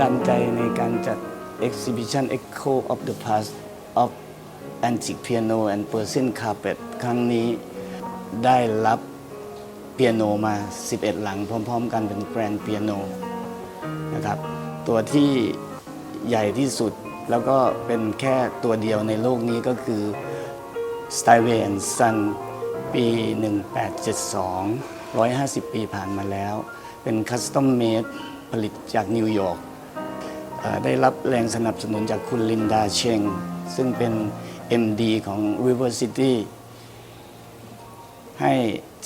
ดันใจในการจัด Exhibition Echo of the Past of Antique Piano and Persian Carpet ครั้งนี้ได้รับเปียโนมา 11 หลังพร้อม ๆ กันเป็นแกรนเปียโนนะครับ ตัวที่ใหญ่ที่สุดแล้วก็เป็นแค่ตัวเดียวในโลกนี้ก็คือ s t y w a y and Son ปี 1872 150 ปีผ่านมาแล้ว เป็นคัสตอมเมดผลิตจากนิวยอร์ก ได้รับแรงสนับสนุนจากคุณลินดาเชง ซึ่งเป็น MD ของ River City ให้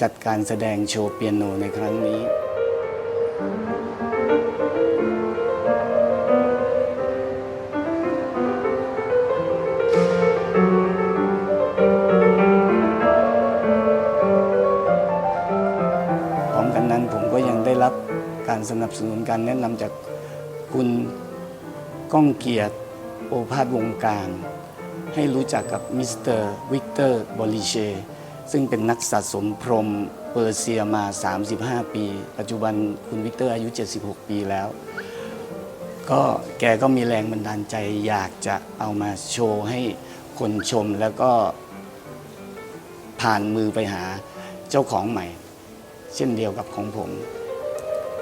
จัดการแสดงโชว์เปียโนในครั้งนี้ พร้อมกันนั้นผมก็ยังได้รับการสนับสนุนการแนะนำจากคุณ ก้องเกียรติโอภาสวงการให้รู้จักกับมิสเตอร์วิกเตอร์บอลิเช ซึ่งเป็นนักสะสมพรมเปอร์เซียมา 35 ปี ปัจจุบันคุณวิกเตอร์อายุ 76 ปีแล้ว ก็แกก็มีแรงบันดาลใจอยากจะเอามาโชว์ให้คนชมแล้วก็ผ่านมือไปหาเจ้าของใหม่ เช่นเดียวกับของผม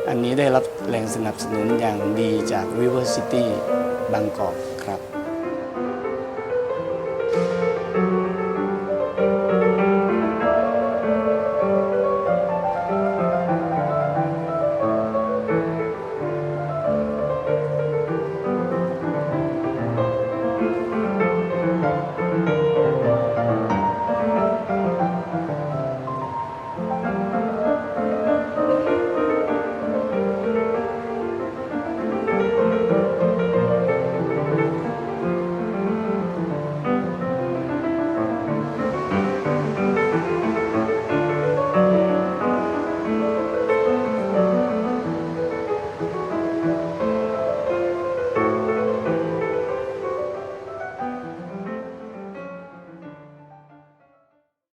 อันนี้ได้รับแรงสนับสนุนอย่างดีจาก River City บางกอก